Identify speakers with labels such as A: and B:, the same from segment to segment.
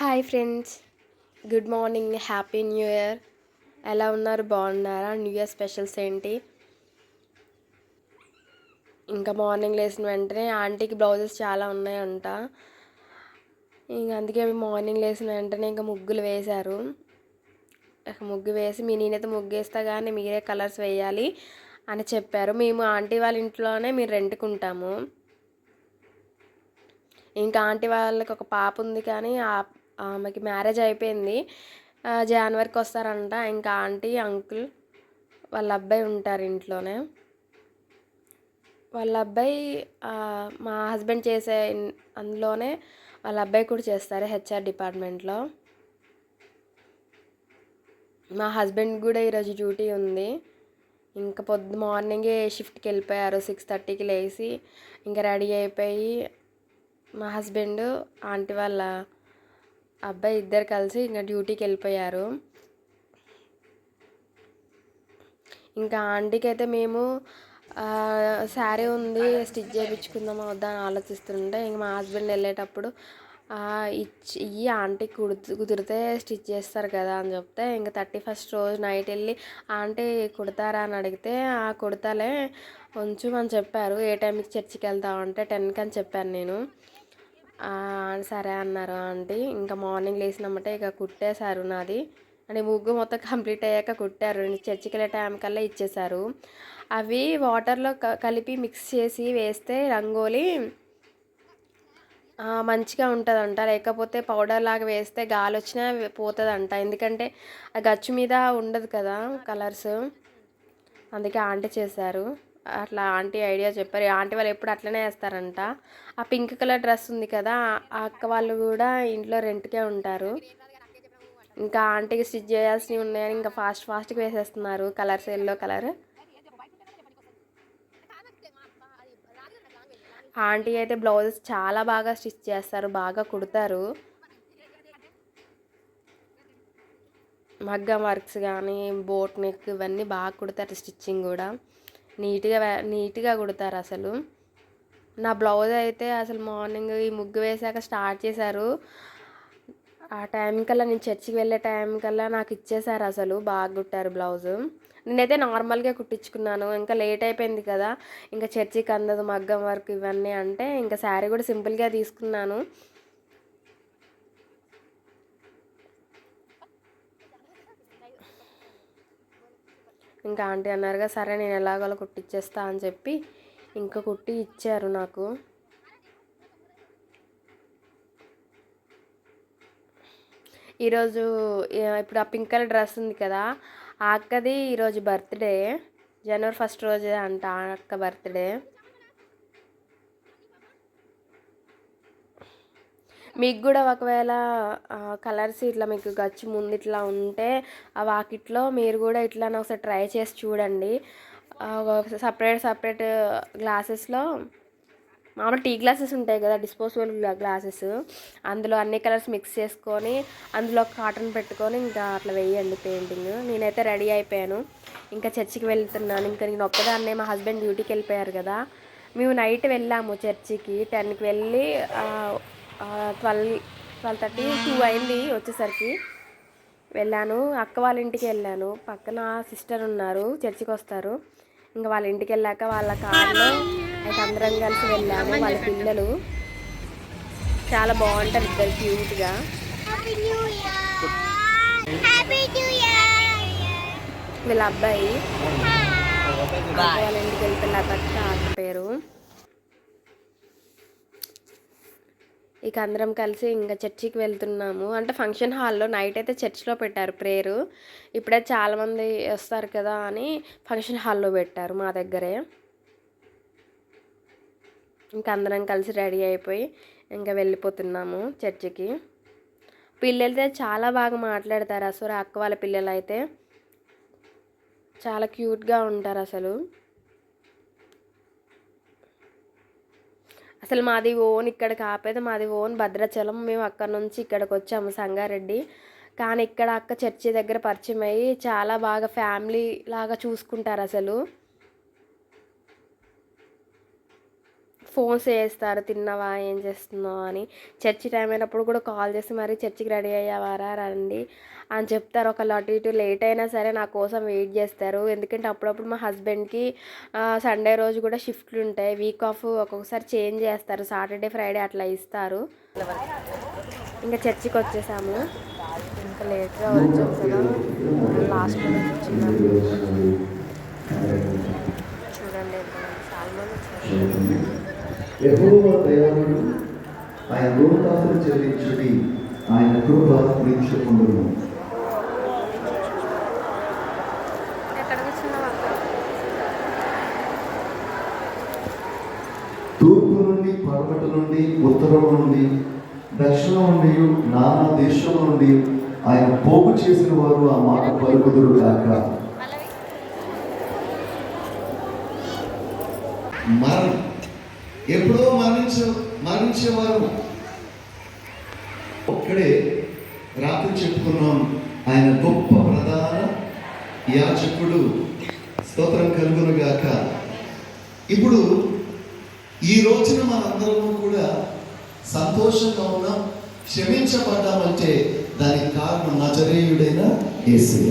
A: Hi friends. Good morning happy new year. ఎలా ఉన్నారు? బాగున్నారా? న్యూ ఇయర్ స్పెషల్స్ ఏంటి? ఇంకా మార్నింగ్ లేచిన వెంటనే ఆంటీకి బ్లౌజెస్ చాలా ఉన్నాయంట. ఇంక అందుకే మార్నింగ్ లేచిన వెంటనే ఇంకా ముగ్గులు వేశారు. ముగ్గు వేసి మీ నేనైతే ముగ్గు వేస్తా కానీ మీరే కలర్స్ వేయాలి అని చెప్పారు. మేము ఆంటీ వాళ్ళ ఇంట్లోనే మీరు రెంట్కుంటాము. ఇంకా ఆంటీ వాళ్ళకి ఒక పాప ఉంది కానీ ఆ- ఆమెకి మ్యారేజ్ అయిపోయింది. జనవరికి వస్తారంట. ఇంకా ఆంటీ అంకుల్ వాళ్ళ అబ్బాయి ఉంటారు ఇంట్లోనే. వాళ్ళ అబ్బాయి మా హస్బెండ్ చేసే అందులోనే వాళ్ళ అబ్బాయి కూడా చేస్తారు హెచ్ఆర్ డిపార్ట్మెంట్లో. మా హస్బెండ్ కూడా ఈరోజు డ్యూటీ ఉంది. ఇంకా పొద్దు మార్నింగే షిఫ్ట్కి వెళ్ళిపోయారు. సిక్స్ థర్టీకి లేచి ఇంకా రెడీ అయిపోయి మా హస్బెండ్ ఆంటీ వాళ్ళ అబ్బాయి ఇద్దరు కలిసి ఇంకా డ్యూటీకి వెళ్ళిపోయారు. ఇంకా ఆంటీకి అయితే మేము శారీ ఉంది స్టిచ్ చేయించుకుందాం వద్దా అని ఆలోచిస్తుంటే ఇంక మా హస్బెండ్ వెళ్ళేటప్పుడు ఇచ్చి ఇవి ఆంటీ కుడుతు కుదిరితే స్టిచ్ చేస్తారు కదా అని చెప్తే ఇంకా థర్టీ ఫస్ట్ రోజు నైట్ వెళ్ళి ఆంటీ కుడతారా అని అడిగితే "ఆ, కుడతాలే కొంచెం అని చెప్పారు. ఏ టైంకి చర్చికి వెళ్తామంటే టెన్కి అని చెప్పాను నేను. సరే అన్నారు ఆంటీ. ఇంకా మార్నింగ్ లేచినమ్మటే ఇక కుట్టేశారు నాది. అంటే ముగ్గు మొత్తం కంప్లీట్ అయ్యాక కుట్టారు. చర్చికి వెళ్ళే టైం కల్లా ఇచ్చేశారు. అవి వాటర్లో క కలిపి మిక్స్ చేసి వేస్తే రంగోలి మంచిగా ఉంటుందంట. లేకపోతే పౌడర్ లాగా వేస్తే గాలి వచ్చినా పోతుందంట. ఎందుకంటే ఆ గచ్చు మీద ఉండదు కదా కలర్స్ అందుకే ఆంటీ చేశారు. అట్లా ఆంటీ ఐడియా చెప్పారు. ఆంటీ వాళ్ళు ఎప్పుడు అట్లనే వేస్తారంట ఆ పింక్ కలర్ డ్రెస్ ఉంది కదా ఆ అక్క వాళ్ళు కూడా ఇంట్లో రెంట్కే ఉంటారు. ఇంకా ఆంటీకి స్టిచ్ చేయాల్సినవి ఉన్నాయని ఇంకా ఫాస్ట్ ఫాస్ట్గా వేసేస్తున్నారు. Colours yellow colour. ఆంటీ అయితే బ్లౌజెస్ చాలా బాగా స్టిచ్ చేస్తారు బాగా కుడతారు. మగ్గం వర్క్స్ కానీ బోట్ నెక్ ఇవన్నీ బాగా కుడతారు స్టిచ్చింగ్ కూడా. నీట్గా నీట్గా కుడతారు అసలు. నా బ్లౌజ్ అయితే అసలు మార్నింగ్ ఈ ముగ్గు వేసాక స్టార్ట్ చేశారు. ఆ టైం కల్లా నేను చర్చికి వెళ్ళే టైం కల్లా నాకు ఇచ్చేసారు అసలు బాగా కుట్టారు బ్లౌజ్. నేనైతే నార్మల్గా కుట్టించుకున్నాను ఇంకా లేట్ అయిపోయింది కదా. ఇంకా చర్చికి అందదు మగ్గం వర్క్ ఇవన్నీ అంటే ఇంకా శారీ కూడా సింపుల్గా తీసుకున్నాను. ఇంకా ఆంటీ అన్నారుగా సరే నేను ఎలాగోలా కుట్టిచ్చేస్తా అని చెప్పి ఇంకా కుట్టి ఇచ్చారు నాకు. ఈరోజు ఇప్పుడు ఆ పింక్ కలర్ డ్రెస్ ఉంది కదా ఆ అక్కది ఈరోజు బర్త్డే జనవరి ఫస్ట్ రోజే అంట ఆ అక్క బర్త్డే. మీకు కూడా ఒకవేళ కలర్స్ ఇట్లా మీకు గచ్చు ముందు ఇట్లా ఉంటే ఆ వాకిట్లో మీరు కూడా ఇట్లా ఒకసారి ట్రై చేసి చూడండి. సపరేట్ సపరేట్ గ్లాసెస్లో మామూలు టీ గ్లాసెస్ ఉంటాయి కదా డిస్పోజబుల్ గ్లాసెస్. అందులో అన్ని కలర్స్ మిక్స్ చేసుకొని అందులో కాటన్ పెట్టుకొని ఇంకా అట్లా వేయండి పెయింటింగ్. నేనైతే రెడీ అయిపోయాను. ఇంకా చర్చికి వెళ్తున్నాను. ఇంకా నేను ఒక్కదాన్నే మా హస్బెండ్ డ్యూటీకి వెళ్ళిపోయారు కదా. మేము నైట్ వెళ్ళాము చర్చికి. టెన్కి వెళ్ళి ట్వెల్వ్ ట్వెల్వ్ థర్టీ టూ అయింది వచ్చేసరికి. వెళ్ళాను. అక్క వాళ్ళ ఇంటికి వెళ్ళాను. పక్కన సిస్టర్ ఉన్నారు చర్చికి వస్తారు. ఇంకా వాళ్ళ ఇంటికి వెళ్ళాక వాళ్ళ కార్లో అయితే అందరం కలిసి వెళ్ళాము వాళ్ళ పిల్లలు. చాలా బాగుంటారు ఇద్దరు క్యూట్గా! వీళ్ళ అబ్బాయి. వాళ్ళ ఇంటికి వెళ్తే లతక్క అక్క పేరు. ఇక అందరం కలిసి ఇంకా చర్చికి వెళ్తున్నాము. అంటే ఫంక్షన్ హాల్లో నైట్ అయితే చర్చ్లో పెట్టారు ప్రేయరు ఇప్పుడే చాలామంది వస్తారు కదా అని ఫంక్షన్ హాల్లో పెట్టారు మా దగ్గరే. ఇంకా అందరం కలిసి రెడీ అయిపోయి ఇంకా వెళ్ళిపోతున్నాము చర్చికి. పిల్లలైతే చాలా బాగా మాట్లాడతారు అసలు. అక్క వాళ్ళ పిల్లలు అయితే చాలా క్యూట్గా ఉంటారు అసలు. అసలు మాది ఓన్ ఇక్కడ ఆపేది మాది ఓన్ భద్రాచలం. మేము అక్కడ నుంచి ఇక్కడికి వచ్చాము సంగారెడ్డి. కానీ ఇక్కడ అక్క చర్చి దగ్గర పరిచయం అయ్యి చాలా బాగా ఫ్యామిలీ లాగా చూసుకుంటారు అసలు. ఫోన్స్ చేస్తారు తిన్నావా ఏం చేస్తున్నావా అని. చర్చి టైం అయినప్పుడు కూడా కాల్ చేసి మరి చర్చికి రెడీ అయ్యావారా? రండి. అని చెప్తారు. ఒకళ్ళు అటు ఇటు లేట్ అయినా సరే నా కోసం వెయిట్ చేస్తారు. ఎందుకంటే అప్పుడప్పుడు మా హస్బెండ్కి సండే రోజు కూడా షిఫ్ట్లు ఉంటాయి. వీక్ ఆఫ్ ఒక్కొక్కసారి చేంజ్ చేస్తారు. సాటర్డే ఫ్రైడే అట్లా ఇస్తారు. ఇంకా చర్చికి వచ్చేసాము. ఇంకా లేట్గా వచ్చాము కదా. చూడండి చాలా మంది
B: ఆయన ఆయన కృప నుండి నుండి ఉత్తరం నుండి దక్షిణం నుండి నానా దేశం నుండి ఆయన పోగు చేసిన వారు ఆ మాట పలుకుదురు కాక మరణం. ఎప్పుడో మరణించ మరణించేవారు. ఒక్కడే రాత్రి చెప్పుకున్నాం. ఆయన గొప్ప ప్రధాన యాచకుడు స్తోత్రం కలుగును గాక. ఇప్పుడు ఈ రోజున మనందరము కూడా సంతోషంగా ఉన్నాం క్షమించబడ్డామంటే దానికి కారణం నజరేయుడైన యేసయ్య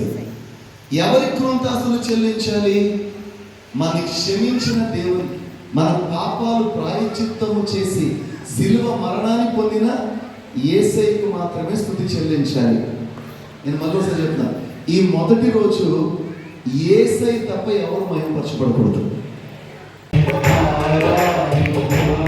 B: ఎవరి కృంతాసులు చెల్లించాలి? మనకి క్షమించిన దేవుని మన పాపాలు ప్రాయచిత్తము చేసి శిలువ మరణాన్ని పొందిన ఏసైకు మాత్రమే స్థుతి చెల్లించాలి. నేను మరోసారి చెప్తున్నా ఈ మొదటి రోజు ఏసై తప్ప ఎవరు మయంపరచబడకూడదు どうも。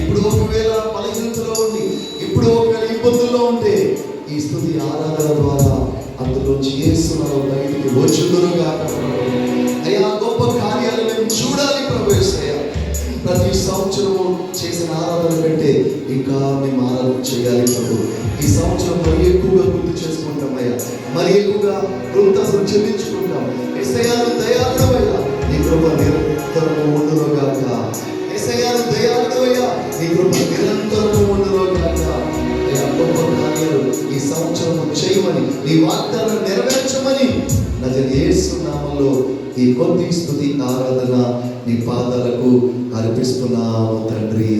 B: ఇప్పుడు ఒకవేళ బలహీనతలో ఉండి ఇప్పుడు ఒకవేళ ఇబ్బందుల్లో ఉంటే ఈ స్థుతి ఆరాధన ద్వారా అందులోంచి ఏసునాలు బయటికి వచ్చుదురుగాక అయ్యా గొప్ప కార్యాలు మేము చూడాలి ప్రవేశయ్యా ప్రతి సంవత్సరము చేసిన ఆరాధన కంటే ఇంకా మేము ఆరాధన చేయాలి ప్రభు. ఈ సంవత్సరం మరి ఎక్కువగా గుర్తు చేసుకుంటాం అయ్యా. మరి ఎక్కువగా కృతజ్ఞతలు చెల్లించుకుంటాం. ఎసయాలు దయాళుడవయ్యా. నీ ప్రభు నిరంతరం నీ వాగ్దానం నెరవేర్చమని నజర యేసు నామములో ఈ కొద్ది స్థుతి ఆరాధన నీ పాదాలకు అర్పిస్తున్నాము తండ్రి.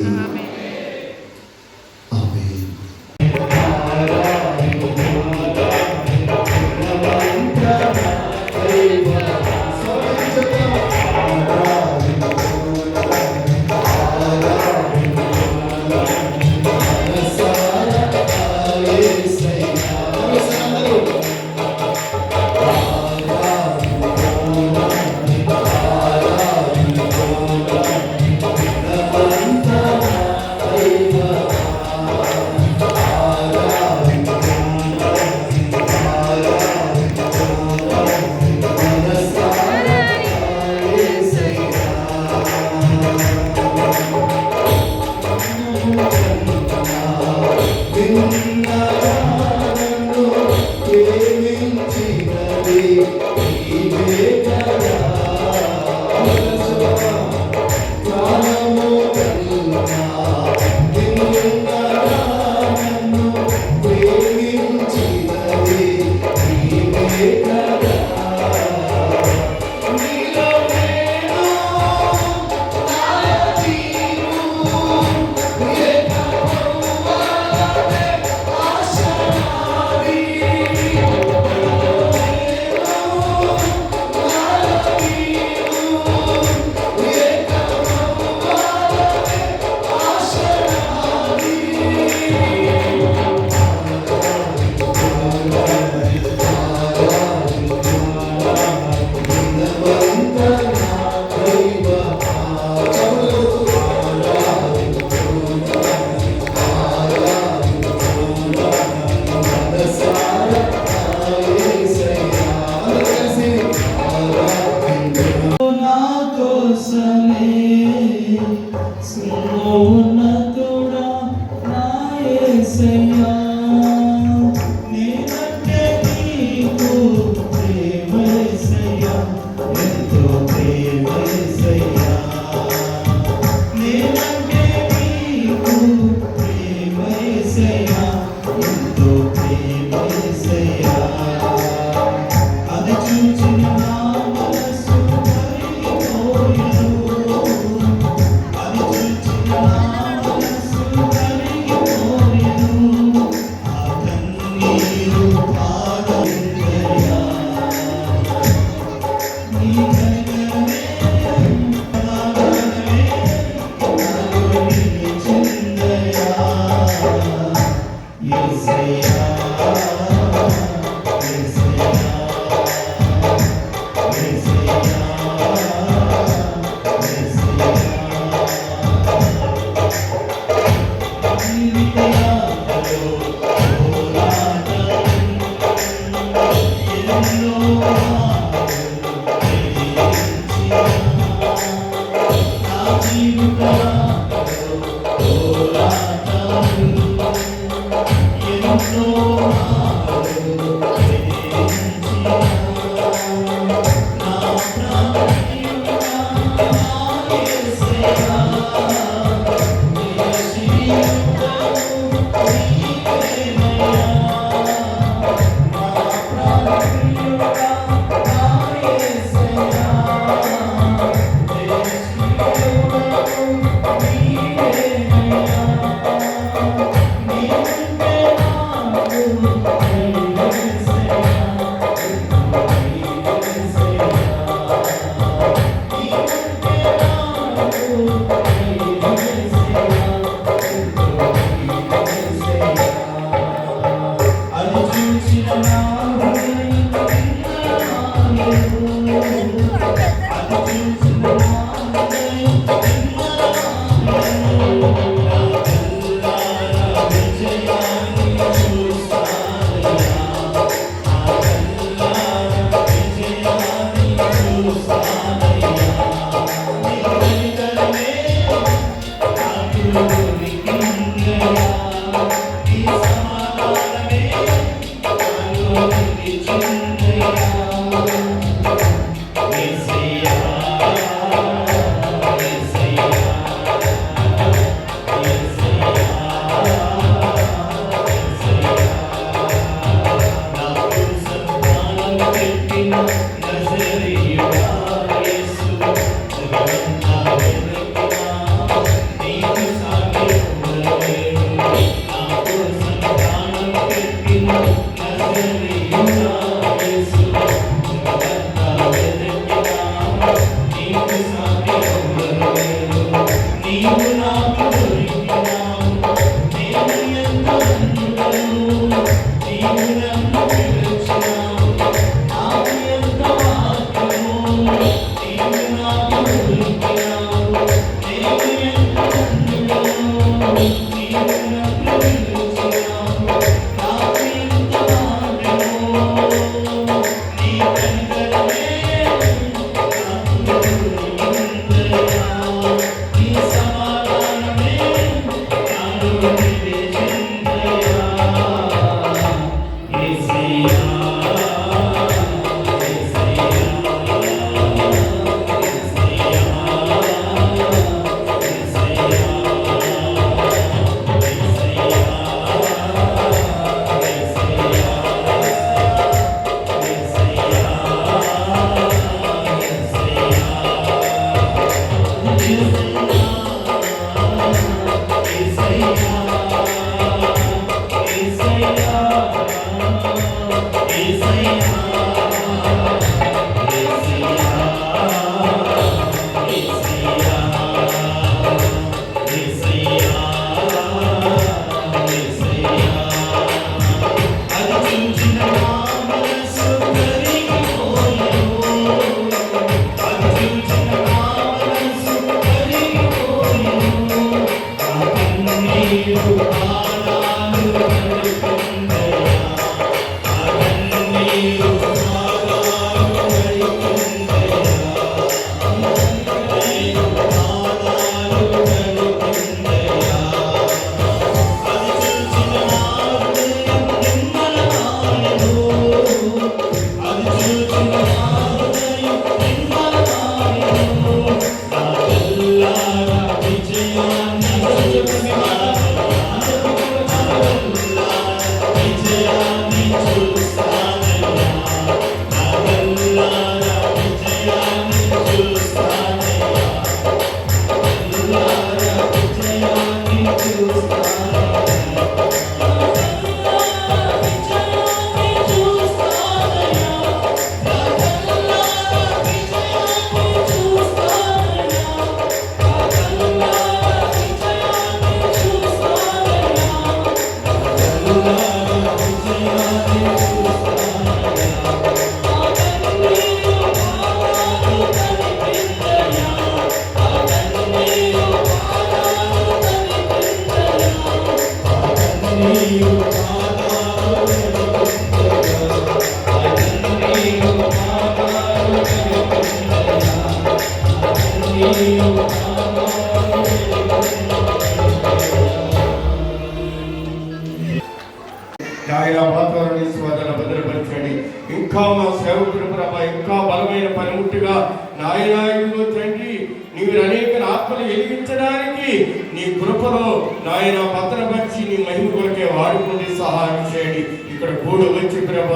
C: ఇంకా మా సేవకుడు ప్రభా ఇంకా బలమైన పనిముట్టుగా నాయనాయుడు తండ్రి నీవు అనేక ఆత్మలు వెలిగించడానికి నీ కృపలో నాయన భద్రపరిచి నీ మహిమ కొరకే వాడుకుంటే సహాయం చేయండి. ఇక్కడ కూడు వచ్చి ప్రభ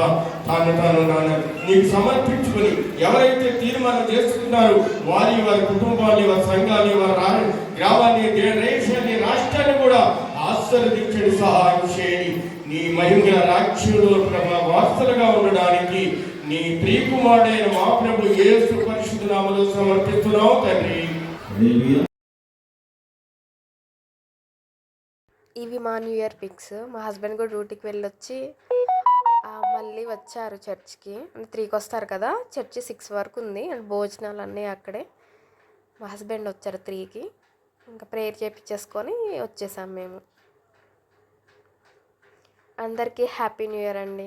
C: తాను తాను నాన్న నీకు సమర్పించుకొని ఎవరైతే తీర్మానం చేసుకున్నారో వారి వారి కుటుంబాన్ని వారి సంఘాన్ని వారి రా- గ్రామాన్ని దేశాన్ని రాష్ట్రాన్ని కూడా ఆశీర్వదించండి సహాయం చేయండి. నీ మహిమగల రాజ్యంలో ప్రభ వార్తలుగా ఉండడానికి నీ ప్రియకుమారుడైన మా ప్రభు యేసు పరిశుద్ధ నామలో సమర్పిస్తున్నావు తండ్రి.
A: ఇవి మా న్యూ ఇయర్ పిక్స్. మా హస్బెండ్ కూడా డ్యూటీకి వెళ్ళొచ్చి మళ్ళీ వచ్చారు చర్చ్కి. అంటే త్రీకి వస్తారు కదా చర్చి సిక్స్ వరకు ఉంది. అండ్ భోజనాలు అన్నీ అక్కడే. మా హస్బెండ్ వచ్చారు త్రీకి. ఇంకా ప్రేయర్ చేపించేసుకొని వచ్చేసాం మేము. అందరికీ హ్యాపీ న్యూ ఇయర్ అండి.